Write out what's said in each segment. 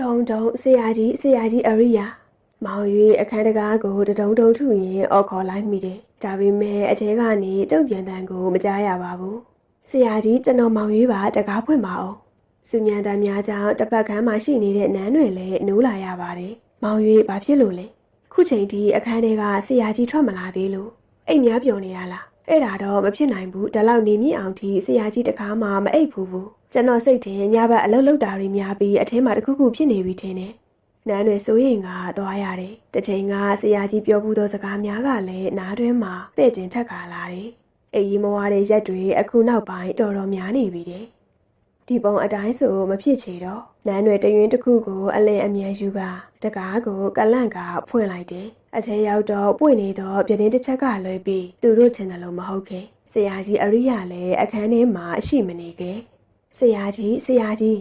တုံတုံဆရာကြီးဆရာကြီးအရိယာမောင်၍အခန်းတကားကိုတဒုံဒုံထုရင်အော်ခေါ်လိုက်မိတယ်ဒါပေမဲ့အထဲကနေတုံ့ပြန်တန်ကိုမကြားရပါဘူးဆရာကြီးကျွန်တော်မောင်၍ပါတကားဖွင့်ပါအောင်စုညံတန်များကြောင့်တစ်ပတ်ခန်းမှာရှိနေတဲ့နန်းတွေလည်းနိုးလာရပါတယ်မောင်၍ဘာဖြစ်လို့လဲခုချိန်ထိအခန်းထဲကဆရာကြီးထွက်မလာသေးလို့အိတ်များပျော်နေတာလားအဲ့ဒါတော့မဖြစ်နိုင်ဘူးဒါလောက်နေမြင့်အောင်ထိဆရာကြီးတကားမှမအိတ်ဘူးဘူး ကျွန်တော်စိတ်ထင်ညဘက်အလုပ်လုပ်တာတွေများပြီးအထဲမှာတခုခုဖြစ်နေပြီထင်တယ်နန်းတွေစိုးရင်ကသွားရတယ်တစ်ချိန်ကဆရာကြီးပြောဘူးသောစကားများကလည်းနားတွင်းမှာတဲ့ကျင်ထက်ခါလာတယ်အေးကြီးမဝါတဲ့ရက်တွေအခုနောက်ပိုင်းတော်တော်များနေပြီတဲ့ဒီပုံအတိုင်းဆိုမဖြစ်ချေတော့နန်းတွေတရွင်းတစ်ခုကိုအလင်းအမြန်ယူကတကားကိုကလန့်ကဖွင့်လိုက်တယ်အထဲရောက်တော့ပွင့်နေတော့ပြတင်းတစ်ချက်ကလွဲပြီးသူတို့ထင်တယ်လို့မဟုတ်ခဲ့ဆရာကြီးအရိယာလည်းအခန်းထဲမှာအရှိမနေခဲ့ ဆရာကြီးဆရာကြီး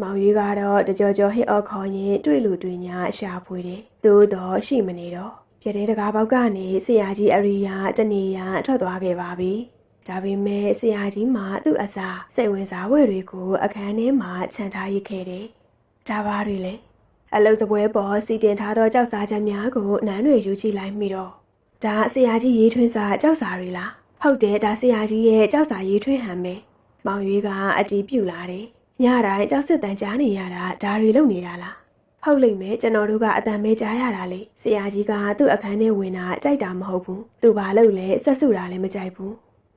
မောင်ရွေးကတော့တကြောကြောဟစ်အော်ခေါ်ရင်တွေ့လူတွေ့ညာရှာဖွေတယ်သို့တော့ရှိမနေတော့ပြတဲ့တကားပေါက်ကနေဆရာကြီးအရိယာတနေရထွက်သွားခဲ့ပါပြီဒါပေမဲ့ဆရာကြီးမှသူ့အစာစိတ်ဝင်စားဝယ်တွေကိုအခန်းထဲမှာခြံထားရခဲ့တယ်ဒါပါတွေလေအလုတ်စပွဲပေါ်စီတင်ထားသောကြောက်စားချက်များကိုနန်းတွေယူကြည့်လိုက်မိတော့ဒါဆရာကြီးရေးထွင်းစာကြောက်စာတွေလားဟုတ်တယ်ဒါဆရာကြီးရဲ့ကြောက်စာရေးထွင်းဟန်ပဲ မောင်ရွေးကအတီးပြူလာတယ်ညတိုင်းကြောက်စစ်တန်ကြားနေရတာဒါတွေလုပ်နေတာလားဟုတ်လိမ့်မယ်ကျွန်တော်တို့ကအတန်မဲကြားရတာလေဆရာကြီးကသူ့အခန်းထဲဝင်တာကြိုက်တာမဟုတ်ဘူးသူဘာလုပ်လဲဆက်စုတာလည်းမကြိုက်ဘူး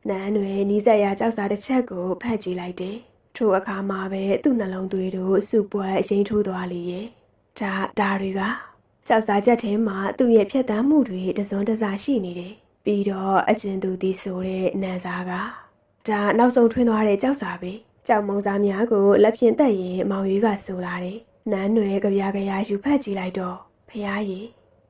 နန်းတွေနီးစက်ရကြောက်စာတစ်ချက်ကိုဖတ်ကြည့်လိုက်တယ်ထိုအခါမှာပဲသူ့နှလုံးသွေးတို့စုပွဲအရင်ထိုးသွားလေရဲ့ဒါဒါတွေကကြောက်စာချက်ထဲမှာသူ့ရဲ့ဖြတ်တန်းမှုတွေတစုံတစရှိနေတယ်ပြီးတော့အကျဉ်သူသည်ဆိုတဲ့နန်းစားက ဒါနောက်ဆုံးထွင်းသွားတဲ့ကြောက်စာပဲကြောက်မုံစားများကိုလက်ဖြင့်တက်ရင်မောင်ရွေးကဆိုလာတယ်နန်းနွယ်ကြပြားကြရာယူဖတ်ကြည့်လိုက်တော့ဖះကြီး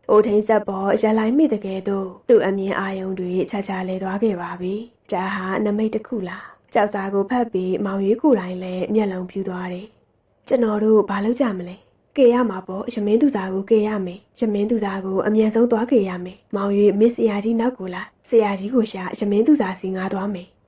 အိုထိန်ဆက်ပေါ်ရလိုက်မိတဲ့ကဲတော့သူ့အမြင်အာယုံတွေခြားခြားလဲသွားခဲ့ပါပြီ။ဒါဟာနမိတ်တစ်ခုလား။ကြောက်စာကိုဖတ်ပြီးမောင်ရွေးကိုယ်တိုင်လည်းမျက်လုံးပြူသွားတယ်။ကျွန်တော်တို့ဘာလုပ်ကြမလဲ။ကေရမှာပေါ့ရမင်းသူစားကိုကေရမယ်။ရမင်းသူစားကိုအမြန်ဆုံးသွားကေရမယ်။မောင်ရွေးမစ်ဆရာကြီးနောက်ကိုလာဆရာကြီးကိုရှာရမင်းသူစားစီငါသွားမယ်။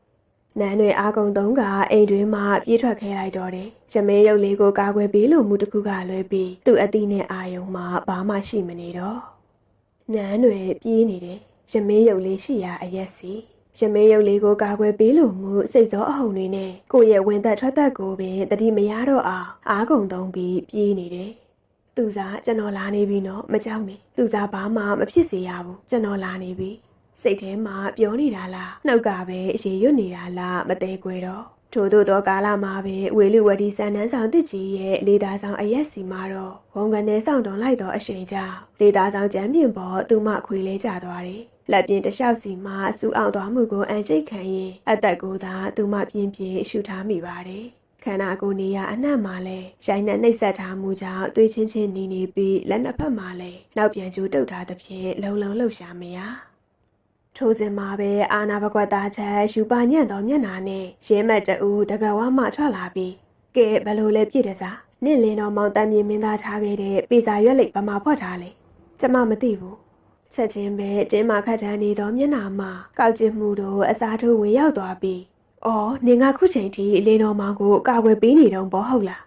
နန်းတွေအားကုန်သုံးကအိမ်တွင်းမှပြေးထွက်ခဲလိုက်တော့တယ်။ရမင်းရုပ်လေးကိုကာကွယ်ပေးလို့မှုတစ်ခုကလွဲပြီးသူ့အတိနဲ့အာယုံမှဘာမှရှိမနေတော့။နန်းတွေပြေးနေတယ်။ရမင်းရုပ်လေးရှိရာအရက်စီ။ရမင်းရုပ်လေးကိုကာကွယ်ပေးလို့မှုစိတ်စောအဟုန်တွေနဲ့ကိုယ့်ရဲ့ဝင်သက်ထွက်သက်ကိုပင်တတိမရတော့အောင်အားကုန်သုံးပြီးပြေးနေတယ်။သူစားကျွန်တော်လာနေပြီနော်မကြောက်နဲ့။သူစားဘာမှမဖြစ်စေရဘူးကျွန်တော်လာနေပြီ။ စိတ်ထဲမှာပြောနေတာလားနှုတ်ကပဲရေရွတ်နေတာလားမသေးခွေတော့ထို့သောသောကာလမှာပင်ဝေလူဝတီစံနှန်းဆောင်တစ်ကြီးရဲ့လေသားဆောင်အရက်စီမှာတော့ဝန်ကနေဆောင်တွန်လိုက်သောအရှိန်ကြောင့်လေသားဆောင်ကျမ်းပြင်ပေါ်သူမခွေလဲကျသွားတယ်။လက်ပြင်းတလျှောက်စီမှစူအောင်သွားမှုကိုအန်ကျိတ်ခံရင်အသက်ကိုသာသူမပြင်းပြင်းရှူထားမိပါတယ်။ခန္ဓာကိုယ်နေရအနှံ့မှာလဲရိုင်းနဲ့နှိပ်စက်ထားမှုကြောင့်တွေးချင်းချင်းနေနေပြီးလက်နှစ်ဖက်မှာလဲနောက်ပြန်ကျိုးတုတ်ထားသဖြင့်လုံလုံလှုပ်ရှားမရ။ ထိုစဉ်မှာပဲအာနာဘကွက်သားချက်ယူပါညံ့သောမျက်နာနဲ့ရဲမက်တူတကဝါမှထွက်လာပြီးကဲဘယ်လိုလဲပြည့်တစားနင့်လင်းတော်မောင်တမ်းမြင်မင်းသားထားခဲ့တဲ့ပေစာရွက်လိပ်ဗမာဖွက်ထားလေကျမမသိဘူးချက်ချင်းပဲတင်းမာခတ်ထန်နေသောမျက်နာမှာကောက်ကျစ်မှုတို့အစားထိုးဝင်ရောက်သွားပြီးအော်နေငါခုချိန်ထိလင်းတော်မောင်ကိုကာကွယ်ပေးနေတော့ဘောဟုတ်လား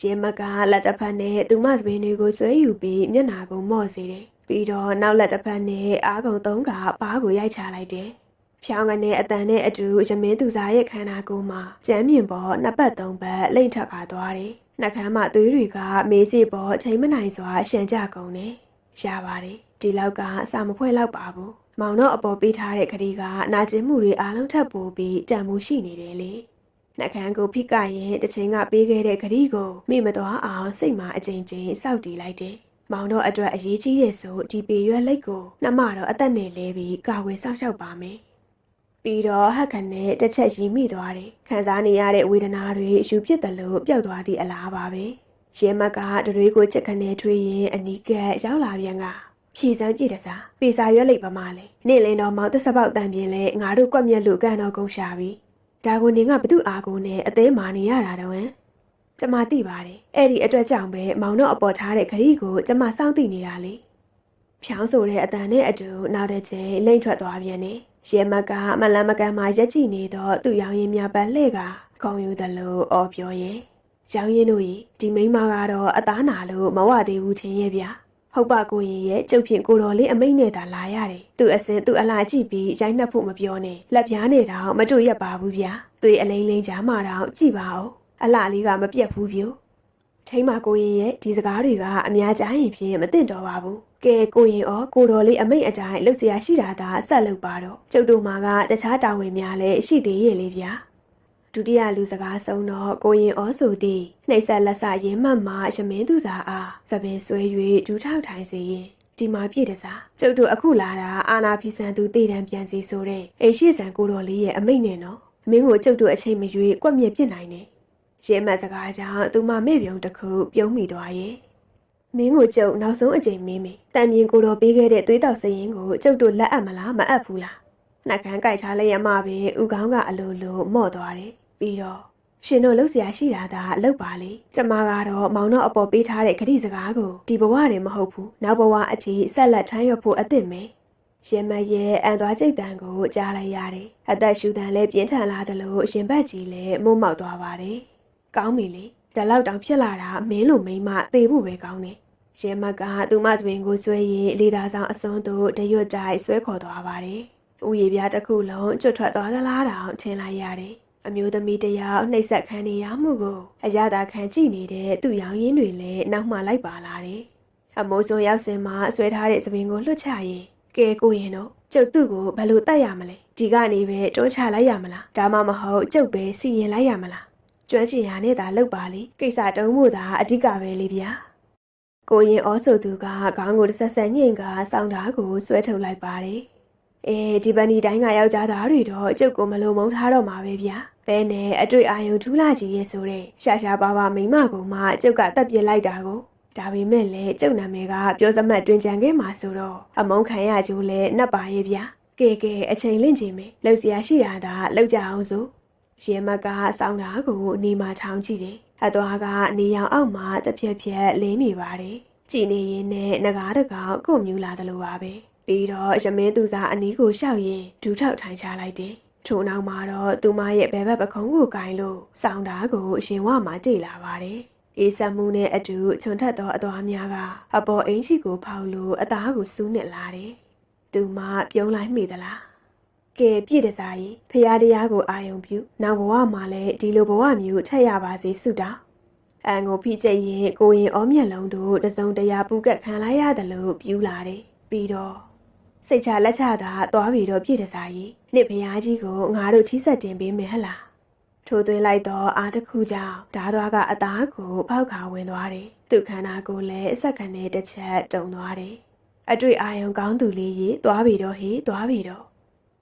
ရဲမက်ကလက်တစ်ဖက်နဲ့သူမစပင်းတွေကိုဆွဲယူပြီးမျက်နာကိုမော့စေတယ်ပြီးတော့နောက်လက်တစ်ဖက်နဲ့အားကုန်သုံးကပါးကိုရိုက်ချလိုက်တယ်။ဖြောင်းကနေအတန်နဲ့အတူရမင်းသူစားရဲ့ခန္ဓာကိုယ်မှာကျမ်းမြင်ပေါ်နှစ်ပတ်သုံးပတ်လိမ့်ထက်ခါသွားတယ်။နှကမ်းမှသွေးတွေကမေးစီပေါ်ချိန်မနိုင်စွာရှန်ကြကုန်တယ်။ရပါတယ်။ဒီလောက်ကအစာမဖွဲ့လောက်ပါဘူး။မောင်တော့အပေါ်ပေးထားတဲ့ခရီးကနာကျင်မှုတွေအားလုံးထပ်ပိုးပြီးတန်မှုရှိနေတယ်လေ။နှကမ်းကိုဖိကရင်တစ်ချိန်ကပေးခဲ့တဲ့ခရီးကိုမိမတော်အောင်စိတ်မှာအချိန်ချင်းစောက်တီးလိုက်တယ်။ မောင်တို့အတွက်အရေးကြီးရဲ့ဆိုဒီပေရွက်လိတ်ကိုနှမတော့အသက်နဲ့လဲပြီးကာဝယ်စောင့်ရှောက်ပါမယ်။ပြီးတော့ဟက်ခနဲ့တစ်ချက်ရီမိသွားတယ်။ခံစားနေရတဲ့ဝေဒနာတွေယူပြစ်တယ်လို့ပျောက်သွားသည့်အလားပါပဲ။ရဲမက်ကတတွေကိုချက်ခနဲ့ထွေးရင်အနီးကပ်ရောက်လာပြန်ကဖြည်စမ်းပြည့်တစားပေစာရွက်လိတ်ပမာလဲနေလင်းတော်မောင်တစ်စပေါက်တန်ပြင်းလဲငါတို့ကွက်မြက်လူကန်တော်ကုန်ရှာပြီ။ဒါကိုနေကဘသူအားကိုနဲ့အသေးမာနေရတာတော့ဟမ်။ ကျမသိပါတယ်အဲ့ဒီအတွက်ကြောင့်ပဲမောင်တို့အပေါ်ထားတဲ့ခရီးကိုကျမစောင့်သိနေတာလေဖြောင်းဆိုတဲ့အတန်နဲ့အတူနောက်တစ်ချိန်လိမ့်ထွက်သွားပြန်တယ်ရဲမကမလန်မကန်မှာရက်ကြည့်နေတော့သူ့ရောင်ရင်များပတ်လှဲ့ကခုံယူတယ်လို့အော်ပြောရဲ့ရရောင်ရင်တို့ကြီးဒီမိန်းမကတော့အသားနာလို့မဝသေးဘူးချင်းရဲ့ဗျာဟုတ်ပါကိုရင်ရဲ့ကျုပ်ဖြင့်ကိုတော်လေးအမိတ်နဲ့သာလာရတယ်သူအစင်သူအလားကြည့်ပြီးရိုက်နှက်ဖို့မပြောနဲ့လက်ပြားနေတော့မတွေ့ရပါဘူးဗျာသွေးအလိမ့်လိမ့်ကြားမှာတော့ကြည့်ပါဦး အလားလေးကမပြတ်ဘူးပြို့ထိမကိုရင်ရဲ့ဒီစကားတွေကအများကြီးရင်ဖြင့်မသိတော့ပါဘူးကဲကိုရင်ဩကိုတော်လေးအမိတ်အကြိုင်လှုပ်เสียရှိတာသာဆက်လုပ်ပါတော့ကျုပ်တို့မှာကတခြားတာဝန်များလည်းရှိသေးရဲ့လေဗျာ ဒုတိယလူစကားဆုံးတော့ကိုရင်ဩဆိုသည်နှိပ်ဆက်လက်ဆရင်းမှတ်မှရမင်းသူစာအားသပင်ဆွဲ၍ဒူးထောက်ထိုင်စေရင်ဒီမှာပြည့်တစားကျုပ်တို့အခုလာတာအာနာဖီဆန်သူတည်တံပြန်စီဆိုတဲ့အိရှိဆန်ကိုတော်လေးရဲ့အမိတ်နဲ့နော်မင်းကိုကျုပ်တို့အချိန်မရွေးကွက်မြက်ပြစ်နိုင်တယ် ရဲမတ်စကားကြောင့်သူမမေ့ပြုံတစ်ခုပြုံးမိသွားရဲ့မင်းကိုကျုပ်နောက်ဆုံးအချိန်မင်းမေတန်မြင်ကိုတော်ပေးခဲ့တဲ့သွေးတောက်စရင်ကိုကျုပ်တို့လက်အပ်မလားမအပ်ဘူးလားနှက်ခမ်းကြိုက်ချလိုက်ရမှပဲဥကောင်းကအလိုလိုမော့သွားတယ်ပြီးတော့ရှင်တို့လှုပ်ရှားရှိတာဒါလှုပ်ပါလေကျမကတော့မောင်တော့အပေါ်ပေးထားတဲ့ခရီးစကားကိုဒီဘဝနဲ့မဟုတ်ဘူးနောက်ဘဝအထိဆက်လက်ထမ်းရွက်ဖို့အသင့်ပဲရင်မရဲ့အန်သွားကြိတ်တန်ကိုကြားလိုက်ရတယ်အသက်ရှူတန်လည်းပြင်းထန်လာသလိုရင်ဘက်ကြီးလည်းမုံမောက်သွားပါတယ် ကောင်းပြီလေဒါလောက်တောင်ဖြစ်လာတာမင်းလိုမိန်းမသေဖို့ပဲကောင်းတယ်ရဲမတ်ကသူမသပင်ကိုဆွဲရင်လေသာဆောင်အစွန်းတို့တရွတ်တိုက်ဆွဲခေါ်သွားပါတယ်။ဦးရည်ပြားတစ်ခုလုံးကျွတ်ထွက်သွားသလားတောင်ထင်လိုက်ရတယ်။အမျိုးသမီးတစ်ယောက်နှိပ်စက်ခံနေရမှုကိုအရသာခံကြည့်နေတဲ့သူ့ရောင်ရင်းတွေလည်းနောက်မှလိုက်ပါလာတယ်။အမိုးစုံရောက်စင်မှာဆွဲထားတဲ့သပင်ကိုလွှတ်ချရင်ကဲကိုရင်တို့ကျုပ်သူ့ကိုဘယ်လိုတတ်ရမလဲ။ဒီကနေပဲတွန်းချလိုက်ရမလား။ဒါမှမဟုတ်ကျုပ်ပဲစီရင်လိုက်ရမလား။ ကျွမ်းကျင်ရာနဲ့သာလုပ်ပါလေကိစ္စတုံးဖို့သာအဓိကပဲလေဗျာကိုရင်ဩဆိုသူကခေါင်းကိုတဆက်ဆက်ညှိန်ကစောင်းတာကိုဆွဲထုတ်လိုက်ပါတယ်အေးဒီပန်ဒီတိုင်းကယောက်ျားသားတွေတော့အကျုပ်ကိုမလိုမုန်းထားတော့မှာပဲဗျာဘဲနဲ့အတွေ့အာရုံထူးလာကြည့်ရဆိုတဲ့ရှာရှာပါပါမိမကမှအကျုပ်ကတက်ပြစ်လိုက်တာကိုဒါပေမဲ့လည်းကျုပ်နာမည်ကပြောစမတ်တွင်ကြံခဲ့မှာဆိုတော့အမုန်းခံရကြိုးလဲနှက်ပါရဲ့ဗျာကဲကဲအချိန်လင့်ချိန်မယ်လှုပ်ရှားရှိရတာလှုပ်ကြအောင်စို့ ရင်မကစောင်းတာကိုနေမှာထောင်းကြည့်တယ်။အသွားကနေရောင်အောက်မှာတစ်ဖြက်ဖြက်လင်းနေပါတယ်။ကြည်နေရင်နဲ့ငကားတကောင်ကိုမြူလာတယ်လို့ပါပဲ။ပြီးတော့ရမင်းသူစားအနီးကိုရှောက်ရင်ဒူးထောက်ထိုင်ချလိုက်တယ်။ထို့နောက်မှာတော့သူမရဲ့ဘဲဘက်ပခုံးကိုကင်လို့စောင်းတာကိုရင်ဝမှာတိလာပါတယ်။အေးဆက်မှုနဲ့အတူချွန်ထက်သောအသွားများကအပေါ်အင်းရှိကိုဖောက်လို့အသားကိုစူးနစ်လာတယ်။သူမပြုံးလိုက်မိသလား။ ကဲပြည့်တစားကြီးဖရာတရားကိုအာယုံပြုနောက်ဘဝမှာလည်းဒီလိုဘဝမျိုးထက်ရပါစေဆုတောင်းအန်ကိုဖိချက်ရင်ကိုရင်အောမျက်လုံးတို့တစုံတရာပူကက်ခံလိုက်ရတယ်လို့ပြူလာတယ်ပြီးတော့စိတ်ချလက်ချသာသွားပြီးတော့ပြည့်တစားကြီးနှစ်ဖရာကြီးကိုငါတို့ထိဆက်တင်ပေးမယ်ဟလားထိုးသွင်းလိုက်တော့အားတစ်ခုကြောင့်ဓာသွားကအသားကိုဖောက်ခါဝင်သွားတယ်သူခန္ဓာကိုယ်လည်းအဆက်ခံနဲ့တစ်ချက်တုံသွားတယ်အတွေ့အာယုံကောင်းသူလေးကြီးသွားပြီးတော့ဟေးသွားပြီးတော့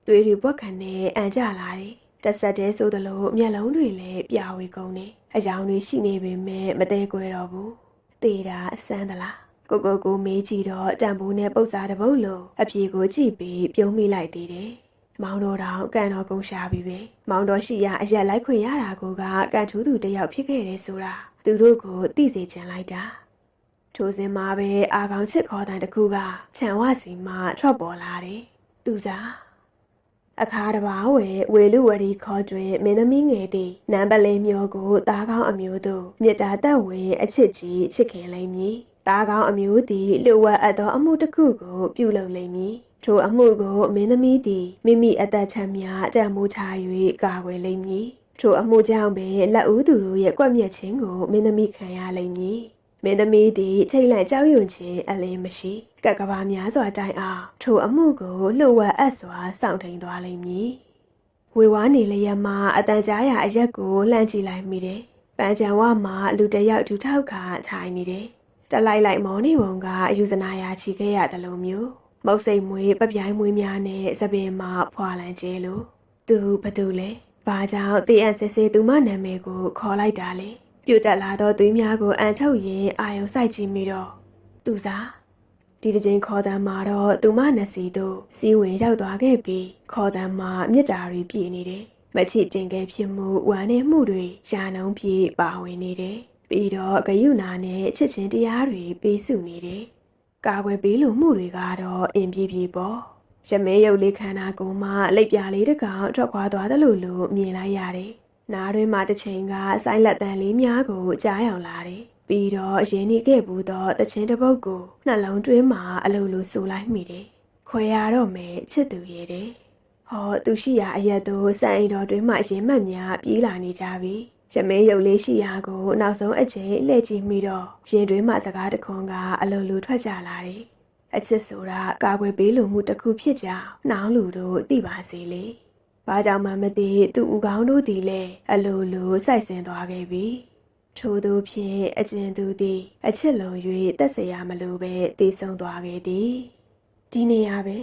သွေးတွေပွက်ခံနဲ့အန်ကြလာတယ်။တက်ဆက်တဲ့ဆိုသလိုမျက်လုံးတွေလည်းပြဝေကုန်နေ။အယောင်တွေရှိနေပေမဲ့မသေးကွယ်တော့ဘူး။သေတာအဆန်းသလား။ကိုကိုကိုမေးကြည့်တော့တံပိုးနဲ့ပုတ်စားတစ်ပုတ်လို့အပြေကိုကြည့်ပြီးပြုံးမိလိုက်သေးတယ်။မောင်တော်တောင်ကန်တော်ကုန်းရှာပြီပဲ။မောင်တော်ရှိရအရက်လိုက်ခွင့်ရတာကိုကကန်ထူးသူတစ်ယောက်ဖြစ်ခဲ့တယ်ဆိုတာသူတို့ကိုသိစေချင်လိုက်တာ။ထိုစဉ်မှာပဲအာကောင်ချစ်ခေါ်တန်တစ်ခုကခြံဝစီမှထွက်ပေါ်လာတယ်။သူစား အခါတစ်ပါးဝဲဝေလူဝရီခေါ်တွင်မင်းသမီးငယ်သည်နံပါတ်လေးမျိုးကိုသားကောင်းအမျိုးသို့မြစ်တာတက်ဝင်အချစ်ကြီးချစ်ခင်လိမ့်မည်။သားကောင်းအမျိုးသည်လူဝတ်အပ်သောအမှုတစ်ခုကိုပြုလုပ်လိမ့်မည်။ထိုအမှုကိုမင်းသမီးသည်မိမိအသက်ချမ်းများတန်မိုးချ၍ကာကွယ်လိမ့်မည်။ထိုအမှုကြောင့်ပင်လက်ဦးသူတို့ရဲ့ကွက်မြက်ခြင်းကိုမင်းသမီးခံရလိမ့်မည်။ မင်းသမီးသည်ထိတ်လန့်ကြောက်ရွံ့ခြင်းအလင်းမရှိကက်ကဘာများစွာတိုင်အောင်ထိုအမှုကိုလှုပ်ဝက်အပ်စွာစောင့်ထိန်သွားလိမ့်မည်ဝေဝါးနေလျက်မှအတန်ကြားရာအရက်ကိုလှမ်းကြည့်လိုက်မိတယ်ပန်းချံဝမှာလူတစ်ယောက်ဒူထောက်ခါထိုင်နေတယ်တလိုက်လိုက်မောနေပုံကအယူဇနာယာချီခဲ့ရတယ်လို့မျိုးမုတ်စိတ်မွေးပပြိုင်းမွေးများနဲ့သပင်မှာဖွာလန်ကျဲလို့သူဘသူလဲဘာကြောင့်တေးအန်စစ်စစ်သူမနာမည်ကိုခေါ်လိုက်တာလဲ ပြုတ်တက်လာသောသွေးများကိုအန်ထုတ်ရင်အာယုံစိုက်ကြည့်မိတော့သူစားဒီတစ်ချိန်ခေါ်တမ်းမှာတော့သူမနစီတို့စီးဝင်ရောက်သွားခဲ့ပြီးခေါ်တမ်းမှာမြစ်တာတွေပြည့်နေတယ်မချစ်တင်ခဲ့ဖြစ်မှုဝမ်းနေမှုတွေရာနှုံးပြေပါဝင်နေတယ်ပြီးတော့ဂယုနာနဲ့ချစ်ချင်းတရားတွေပေးစုနေတယ်ကာကွယ်ပေးလို့မှုတွေကတော့အင်ပြေပြေပေါ့ရမဲရုပ်လေးခန္ဓာကိုယ်မှလက်ပြလေးတစ်ကောင်ထွက်ခွာသွားသလိုလိုမြင်လိုက်ရတယ် နားတွင်မှတစ်ချိန်ကဆိုင်းလက်တန်လေးများကိုကြားရောက်လာတယ်ပြီးတော့ရင်းနှီးခဲ့ဘူးသောတခြင်းတစ်ပုတ်ကိုနှလုံးတွင်းမှာအလိုလိုဆူလိုက်မိတယ်ခွဲရတော့မယ်ချစ်သူရဲ့တယ်ဟောသူရှိရာအရက်တို့စံအိမ်တော်တွင်မှရင်မှတ်များပြေးလာနေကြပြီရမင်းရုပ်လေးရှိရာကိုနောက်ဆုံးအချိန်လှည့်ကြည့်မိတော့ရင်တွင်းမှစကားတခွန်းကအလိုလိုထွက်ကြလာတယ်အချစ်ဆိုတာကာကွယ်ပေးလိုမှုတစ်ခုဖြစ်ကြောင်းနှောင်းလူတို့သိပါစေလေ။ ဘာကြောင့်မှမသိသူ့ဦးကောင်းတို့သည်လည်းအလိုလိုစိုက်ဆင်သွားခဲ့ပြီ။ထို့သူဖြင့်အကျဉ်သူသည်အချစ်လုံ၍တက်เสียမလိုပဲတည်ဆုံသွားခဲ့သည်။ဒီနေရာပဲ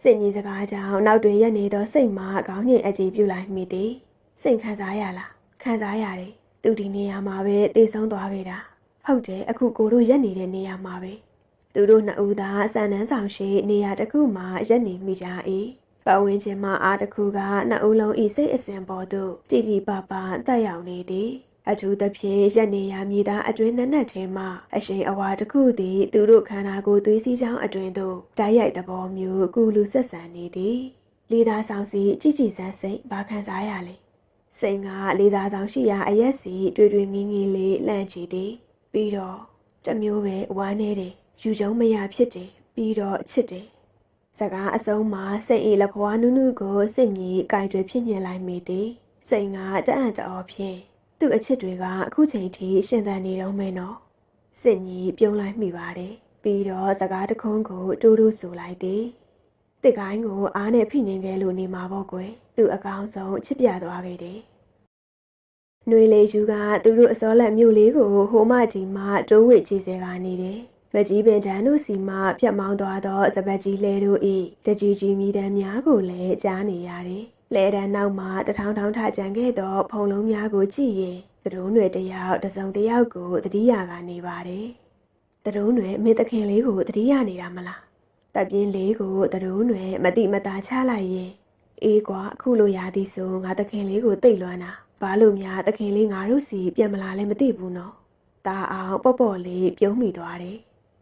စိတ်ကြီးစကားကြောင့်နောက်တွင်ရက်နေသောစိတ်မှခေါင်းညင်အကြည့်ပြုလိုက်မိသည်။စိတ်ခံစားရလားခံစားရတယ်။သူဒီနေရာမှာပဲတည်ဆုံသွားခဲ့တာ။ဟုတ်တယ်အခုကိုတို့ရက်နေတဲ့နေရာမှာပဲ။ သူတို့နှစ်ဦးသာစံနှန်းဆောင်ရှိနေရာတစ်ခုမှာရက်နေမိကြ၏ ပတ်ဝန်းကျင်မှာအားတစ်ခုကနှစ်ဦးလုံးဤစိတ်အစဉ်ပေါ်သို့တည်တည်ပပတက်ရောက်နေသည်အထူးသဖြင့်ရက်နေရာမြေသားအတွင်းနက်နက်ထဲမှအရှင်အဝါတစ်ခုသည်သူတို့ခန္ဓာကိုယ်သွေးစည်းချောင်းအတွင်းသို့တိုက်ရိုက်သဘောမျိုးကုလူဆက်ဆံနေသည်လေသာဆောင်စီကြည်ကြည်ဆန်းစိတ်ဘာခံစားရလဲစိတ်ကလေသာဆောင်ရှိရာအရက်စီတွေ့တွေ့ငင်းငင်းလေးလှမ်းကြည့်သည်ပြီးတော့တစ်မျိုးပဲဝမ်းနေတယ်ယူကြုံမရဖြစ်တယ်ပြီးတော့ချစ်တယ် စကားအဆုံးမှာစိတ်အေးလက်ဖွားနုနုကိုစိတ်ကြီးကြိုက်တွေဖြစ်ညင်လိုက်မိသည်စိတ်ကတအံ့တအော်ဖြင့်သူ့အချစ်တွေကအခုချိန်ထိရှင်သန်နေတော့မယ်နော်စိတ်ကြီးပြုံးလိုက်မိပါတယ်ပြီးတော့စကားတခွန်းကိုတူတူဆိုလိုက်သည်တစ်ကိုင်းကိုအားနဲ့ဖိနေခဲ့လို့နေမှာပေါ့ကွယ်သူအကောင်းဆုံးချစ်ပြသွားခဲ့တယ်။နှွေလေယူကသူတို့အစောလက်မြို့လေးကိုဟိုမဒီမှတိုးဝစ်ကြီးစဲကနေတယ်။ မကြီးပင်တန်းတို့စီမှပြက်မောင်းသွားသောစပတ်ကြီးလဲတို့၏တကြီးကြီးမိတန်းများကိုလည်းကြားနေရတယ်။လဲတန်းနောက်မှတထောင်ထောင်ထကြံခဲ့သောဖုံလုံးများကိုကြည့်ရင်သူတို့တွေတယောက်တစုံတယောက်ကိုတတိယကနေပါတယ်။သူတို့တွေမေတခင်လေးကိုတတိယနေတာမလား။တပ်ပြင်းလေးကိုသူတို့တွေမတိမတာချလိုက်ရင်အေးကွာအခုလိုရာသီဆိုငါတခင်လေးကိုတိတ်လွမ်းတာ။ဘာလို့များတခင်လေးငါတို့စီပြန်မလာလဲမသိဘူးနော်။ตาအောင်ပေါ့ပေါ့လေးပြုံးမိသွားတယ်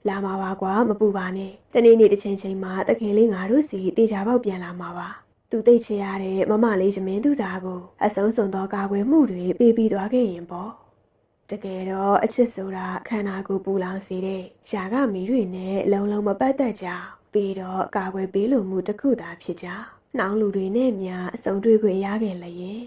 လာမှာပါကွာမပူပါနဲ့။တနေ့နေ့တစ်ချိန်ချိန်မှာတခင်လေးငါတို့စီတေချာပေါက်ပြန်လာမှာပါ။သူသိတ်ချရတဲ့မမလေးရမင်းသူစားကိုအဆုံးစွန်သောကာကွယ်မှုတွေပေးပြီးသွားခဲ့ရင်ပေါ့။တကယ်တော့အချစ်ဆိုတာခန္ဓာကိုယ်ပူလောင်စေတဲ့ຢာကမီတွေနဲ့လုံလုံမပတ်သက်ကြပြီးတော့ကာကွယ်ပေးလိုမှုတစ်ခုသာဖြစ်ကြ။နှောင်းလူတွေနဲ့များအစုံတွေ့ခွင့်ရခဲ့လျင်